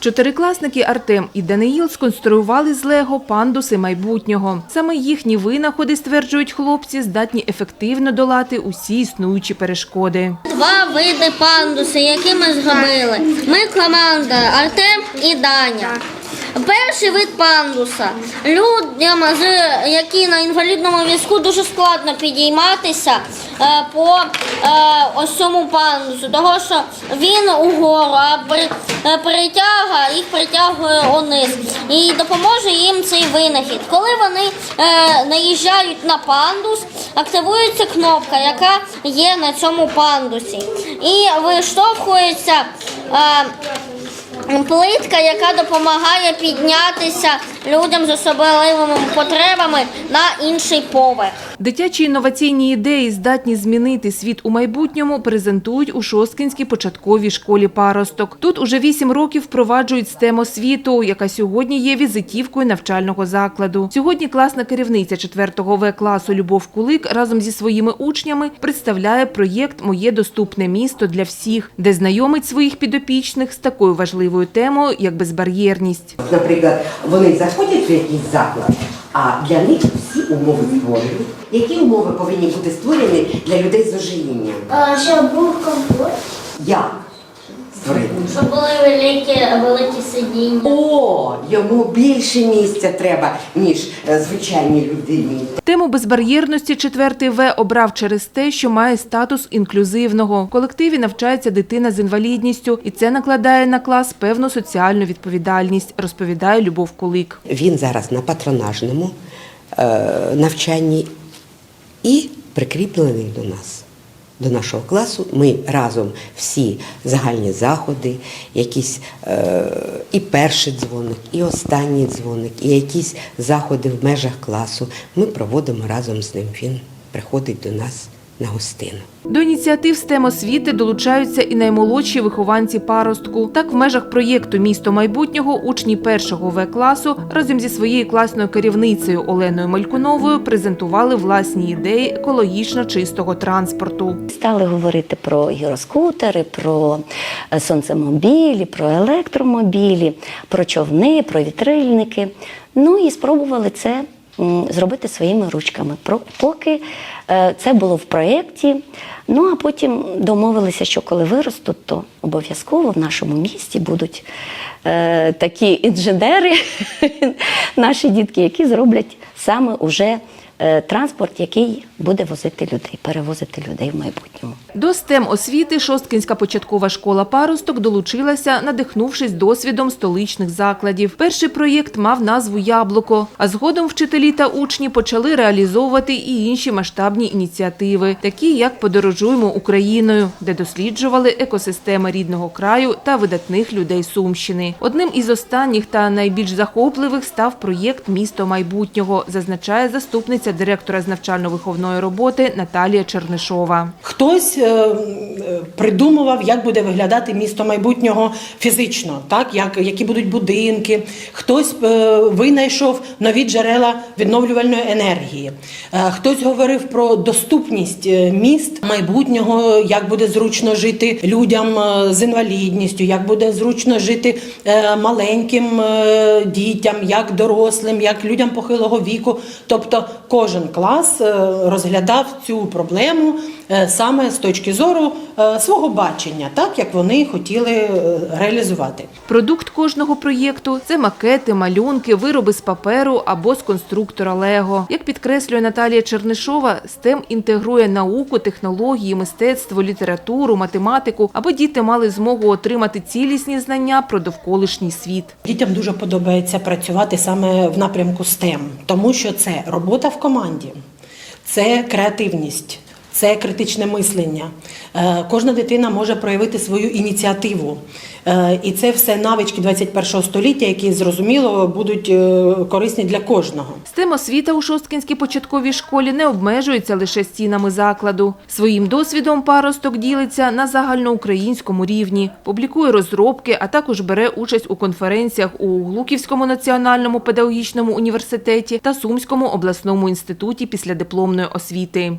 Чотирикласники Артем і Даниїл сконструювали з Лего пандуси майбутнього. Саме їхні винаходи, стверджують хлопці, здатні ефективно долати усі існуючі перешкоди. Два види пандуси, які ми зробили. Ми команда Артем і Даня. Перший вид пандуса. Людям, які на інвалідному візку, дуже складно підійматися е, по е, ось цьому пандусу, того що він угору, а е, притяга їх притягує униз. І допоможе їм цей винахід. Коли вони наїжджають на пандус, активується кнопка, яка є на цьому пандусі. І виштовхується. Плитка, яка допомагає піднятися людям з особливими потребами на інший поверх. Дитячі інноваційні ідеї, здатні змінити світ у майбутньому, презентують у Шосткинській початковій школі паросток. Тут уже вісім років впроваджують STEM освіту, яка сьогодні є візитівкою навчального закладу. Сьогодні класна керівниця 4-го В класу Любов Кулик разом зі своїми учнями представляє проєкт Моє доступне місто для всіх, де знайомить своїх підопічних з такою важливою темою, як безбар'єрність. Наприклад, вони заходять в якийсь заклад, а для них всі умови створені. Які умови повинні бути створені для людей з ожирінням? Щоб був комфорт, Як? Щоб були великі, великі сидіння. О, йому більше місця треба, ніж е, звичайній людині. Тему безбар'єрності четвертий В обрав через те, що має статус інклюзивного. В колективі навчається дитина з інвалідністю, і це накладає на клас певну соціальну відповідальність, розповідає Любов Кулик. Він зараз на патронажному е, навчанні і прикріплений до нас. До нашого класу ми разом всі загальні заходи, якісь е, і перший дзвоник, і останній дзвоник, і якісь заходи в межах класу. Ми проводимо разом з ним. Він приходить до нас на гостину. До ініціатив STEM освіти долучаються і наймолодші вихованці паростку. Так, в межах проєкту Місто майбутнього учні першого В класу разом зі своєю класною керівницею Оленою Малькуновою презентували власні ідеї екологічно чистого транспорту. Стали говорити про гіроскутери, про е, сонцемобілі, про електромобілі, про човни, про вітрильники. Ну і спробували це зробити своїми ручками. Поки е, це було в проєкті. Ну а потім домовилися, що коли виростуть, то обов'язково в нашому місті будуть е, такі інженери, наші дітки, які зроблять саме уже транспорт, який буде возити людей, перевозити людей в майбутньому. До STEM освіти Шосткинська початкова школа паросток долучилася, надихнувшись досвідом столичних закладів. Перший проєкт мав назву Яблуко, а згодом вчителі та учні почали реалізовувати і інші масштабні ініціативи, такі як Подорожуємо Україною, де досліджували екосистеми рідного краю та видатних людей Сумщини. Одним із останніх та найбільш захопливих став проєкт Місто майбутнього, зазначає заступниця директора з навчально-виховної роботи Наталія Чернишова. Хтось е, е, придумував, як буде виглядати місто майбутнього фізично, так як які будуть будинки. Хтось е, винайшов нові джерела відновлювальної енергії. Хтось говорив про доступність міст майбутнього, як буде зручно жити людям з інвалідністю, як буде зручно жити маленьким дітям, як дорослим, як людям похилого віку. Тобто кожен клас е, розглядав цю проблему е, саме з точки зору е, свого бачення, так як вони хотіли реалізувати. Продукт кожного проєкту це макети, малюнки, вироби з паперу або з конструктора Лего. Як підкреслює Наталія Чернишова, STEM інтегрує науку, технології, мистецтво, літературу, математику, аби діти мали змогу отримати цілісні знання про довколишній світ. Дітям дуже подобається працювати саме в напрямку STEM, тому що це робота в команді, це креативність. Це критичне мислення. Е, Кожна дитина може проявити свою ініціативу. Е, І це все навички 21-го століття, які зрозуміло будуть е, корисні для кожного. STEM освіта у Шосткинській початковій школі не обмежується лише стінами закладу. Своїм досвідом паросток ділиться на загальноукраїнському рівні, публікує розробки, а також бере участь у конференціях у Глуківському національному педагогічному університеті та Сумському обласному інституті післядипломної освіти.